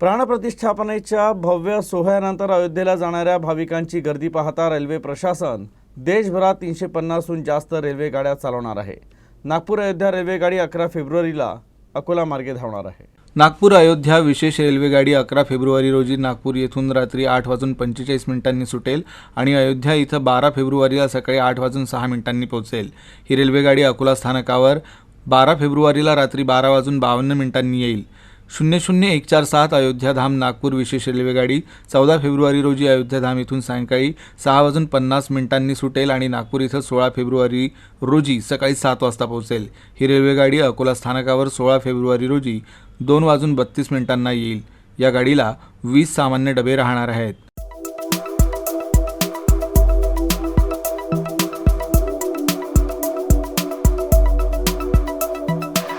प्राणप्रतिष्ठापनेच्या भव्य सोहळ्यानंतर अयोध्येला जाणाऱ्या भाविकांची गर्दी पाहता रेल्वे प्रशासन देशभरात तीनशे पन्नासहून जास्त रेल्वे गाड्या चालवणार आहे. नागपूर अयोध्या रेल्वे गाडी अकरा फेब्रुवारीला अकोला मार्गे धावणार आहे. नागपूर अयोध्या विशेष रेल्वेगाडी अकरा फेब्रुवारी रोजी नागपूर येथून रात्री आठ वाजून पंचेचाळीस मिनिटांनी सुटेल आणि अयोध्या इथं बारा फेब्रुवारीला सकाळी आठ वाजून सहा मिनिटांनी पोहोचेल. ही रेल्वेगाडी अकोला स्थानकावर बारा फेब्रुवारीला रात्री बारा वाजून बावन्न मिनिटांनी येईल. शून्य शून्य एक चार सात अयोध्याधाम नागपूर विशेष रेल्वेगाडी चौदा फेब्रुवारी रोजी अयोध्याधाम इथून सायंकाळी सहा वाजून पन्नास मिनिटांनी सुटेल आणि नागपूर इथं सोळा फेब्रुवारी रोजी सकाळी सात वाजता पोहोचेल. ही रेल्वेगाडी अकोला स्थानकावर सोळा फेब्रुवारी रोजी दोन वाजून बत्तीस मिनिटांना येईल. या गाडीला वीस सामान्य डबे राहणार आहेत.